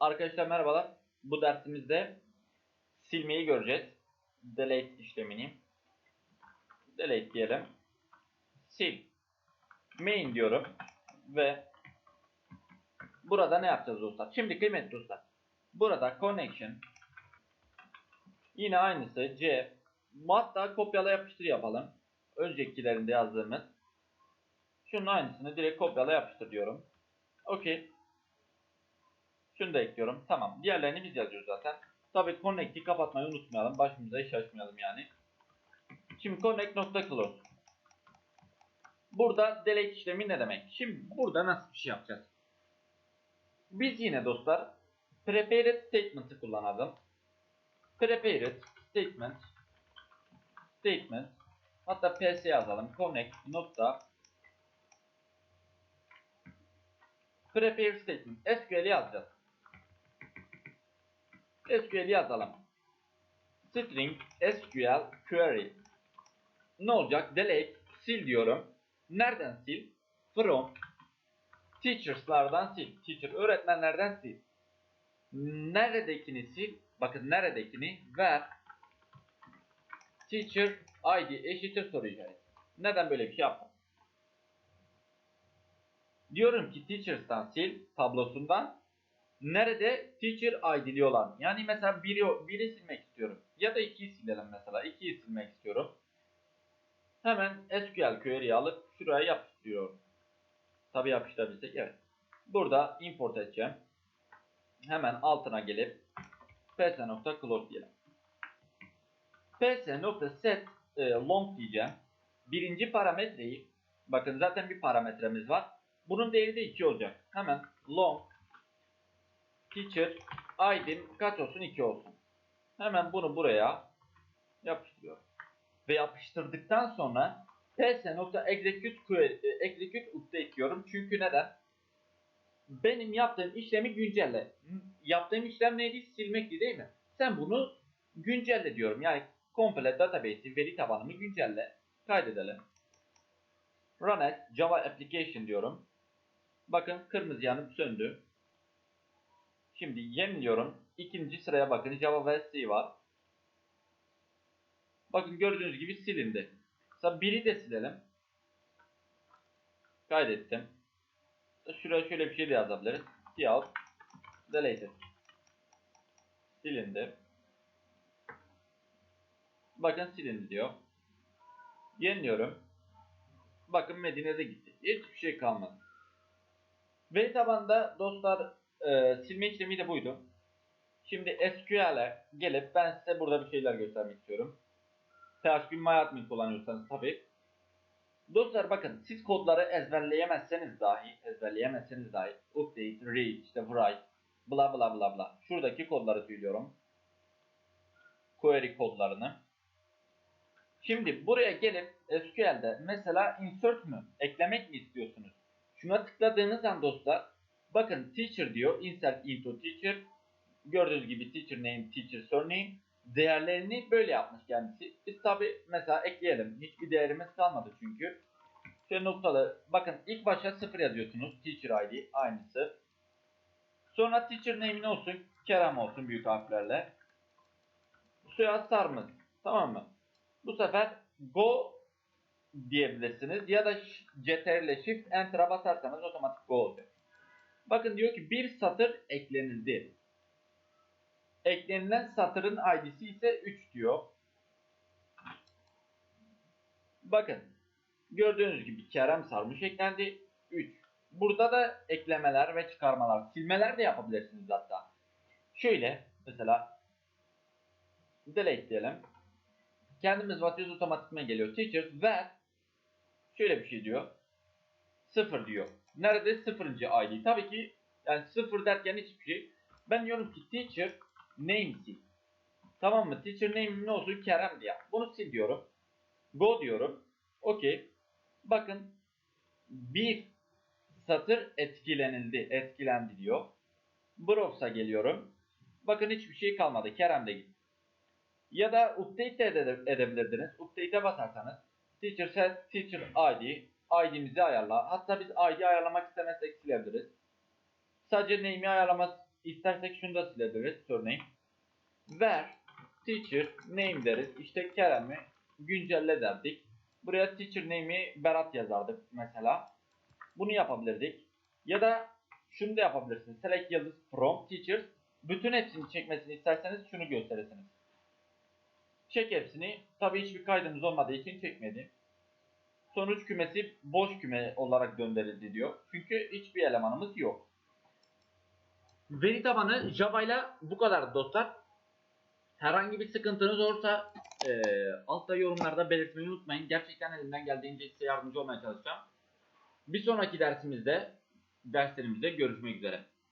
Arkadaşlar merhabalar. Bu dersimizde silmeyi göreceğiz. Delete işlemini. Delete diyelim. Sil. Main diyorum. Ve burada ne yapacağız dostlar? Şimdi kıymetli dostlar. Burada connection yine aynısı C hatta kopyala yapıştır yapalım. Öncekilerinde yazdığımız şunun aynısını direkt kopyala yapıştır diyorum. Okey. Şunu da ekliyorum. Tamam. Diğerlerini biz yazıyoruz zaten. Tabii connect'i kapatmayı unutmayalım. Başımıza iş açmayalım yani. Şimdi connect nokta. Burada delete işlemi ne demek? Şimdi burada nasıl bir şey yapacağız? Biz yine dostlar prepared statement'ı kullanalım. Prepared statement statement hatta ps yazalım. Connect nokta Prepare statement. SQL yazacağız. SQL yazalım. String SQL query. Ne olacak? Delete sil diyorum. Nereden sil? From teachers'lardan sil. Teacher öğretmenlerden sil. Neredekini sil? Bakın neredekini ver. Teacher ID eşittir soru. Neden böyle bir şey yaptım? Diyorum ki teachers'tan sil tablosundan nerede teacher ID'li olan. Yani mesela biri, biri silmek istiyorum. Ya da ikiyi silelim mesela. İkiyi silmek istiyorum. Hemen SQL query'i alıp şuraya yapıştırıyorum. Tabi yapıştırabilsek evet. Burada import edeceğim. Hemen altına gelip ps.close diyelim. ps.set e, long diyeceğim. Birinci parametreyi bakın zaten bir parametremiz var. Bunun değeri de 2 olacak. Hemen long teacher id'in kaç olsun 2 olsun. Hemen bunu buraya yapıştırıyorum. Ve yapıştırdıktan sonra ps.execute e, execute update diyorum. Çünkü neden? Benim yaptığım işlemi güncelle. Yaptığım işlem neydi? Silmekti değil mi? Sen bunu güncelle diyorum. Yani komple database'i, veri tabanımı güncelle. Kaydedelim. Run as Java application diyorum. Bakın kırmızı yanıp söndü. Şimdi yeniliyorum. İkinci sıraya bakın Java ve var. Bakın gördüğünüz gibi silindi. Mesela biri de silelim. Kaydettim. Şuraya şöyle bir şey de yazabiliriz. Cout deleted. Silindi. Bakın silindi diyor. Yeniliyorum. Bakın Medine'de gitti. Hiçbir şey kalmadı. Veri tabanda dostlar e, silme işlemi de buydu. Şimdi SQL'e gelip ben size burada bir şeyler göstermek istiyorum. PHP MyAdmin kullanıyorsanız tabi. Dostlar bakın siz kodları ezberleyemezseniz dahi, ezberleyemezseniz dahi update, read, işte write, bla bla bla bla. Şuradaki kodları söylüyorum. Query kodlarını. Şimdi buraya gelip SQL'de mesela insert mü, eklemek mi istiyorsunuz? Şuna tıkladığınız an dostlar bakın teacher diyor insert into teacher gördüğünüz gibi teacher name teacher surname değerlerini böyle yapmış kendisi. Biz tabi mesela ekleyelim. Hiçbir değerimiz kalmadı çünkü. Şöyle noktalı. Bakın ilk başa 0 yazıyorsunuz. Teacher ID aynısı. Sonra teacher name ne olsun? Kerem olsun büyük harflerle. Soyad Sarmız. Tamam mı? Bu sefer go diyebilirsiniz. Ya da CTRL ile Shift Enter'a basarsanız otomatik go olacak. Bakın diyor ki bir satır eklenildi. Eklenilen satırın ID'si ise 3 diyor. Bakın gördüğünüz gibi Kerem Sarmış eklendi 3. Burada da eklemeler ve çıkarmalar, silmeler de yapabilirsiniz hatta. Şöyle mesela delete diyelim. Kendimiz basıyoruz otomatikman geliyor. Teachers ver şöyle bir şey diyor. 0 diyor. Nerede 0. ID? Tabii ki yani 0 derken hiçbir şey. Ben diyorum ki teacher name sil. Tamam mı? Teacher name ne olsun? Kerem diye. Bunu sil diyorum. Go diyorum. Okey. Bakın bir satır etkilenildi. Etkilendi diyor. Browse'a geliyorum. Bakın hiçbir şey kalmadı. Kerem de gitti. Ya da update de ede- edebilirdiniz. Update'e basarsanız teacher set teacher ID ID'mizi ayarla. Hatta biz ID ayarlamak istemezsek silebiliriz. Sadece name'i ayarlamak istersek şunu da silebiliriz örneğin. Ver teacher name deriz. İşte Kerem'i güncelle derdik. Buraya teacher name'i Berat yazardık mesela. Bunu yapabilirdik. Ya da şunu da yapabilirsiniz. Select yıldız from teachers. Bütün hepsini çekmesini isterseniz şunu gösterirsiniz. Çek hepsini. Tabii hiçbir kaydımız olmadığı için çekmedi. Sonuç kümesi boş küme olarak gönderildi diyor. Çünkü hiçbir elemanımız yok. Veri tabanı Java ile bu kadar dostlar. Herhangi bir sıkıntınız olursa e, altta yorumlarda belirtmeyi unutmayın. Gerçekten elimden geldiğince size yardımcı olmaya çalışacağım. Bir sonraki dersimizde derslerimizde görüşmek üzere.